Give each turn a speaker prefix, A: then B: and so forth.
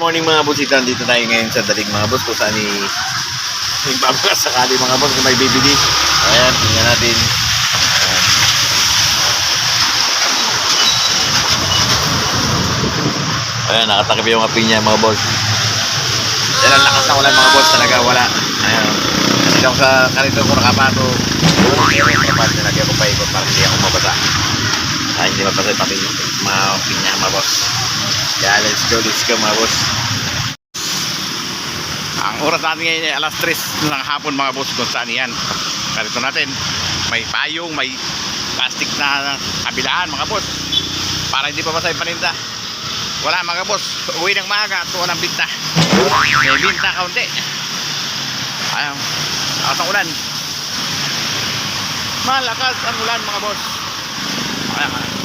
A: morning mga boss, ito dito tayo ngayon sa dalig mga boss kung saan babakas sakali mga boss kung may bibili. Ayan, tingnan natin. Ayan. Ayan, nakatakip yung mga pinya mga boss. Yan ang lakas ng ulan mga boss talaga, wala. Ayan. Kasi lang sa kanito ko nakapato. Pero yung kapat, nilagyan ko pa ikot para hindi ako mabasa. Ah, hindi mabasa yung papi- pinya mga boss. Kaya let's go, let's go mga boss. Ang oras natin ngayon ay alas 3 ng hapon mga boss kung saan yan. Karito natin, may payong, may plastic na kabilaan mga boss. Para hindi pa basa yung paninda. Wala mga boss, uwi ng maaga at walang binta. May binta kaunti. Ayaw, lakas ang ulan. Malakas ang ulan mga boss. Ayan,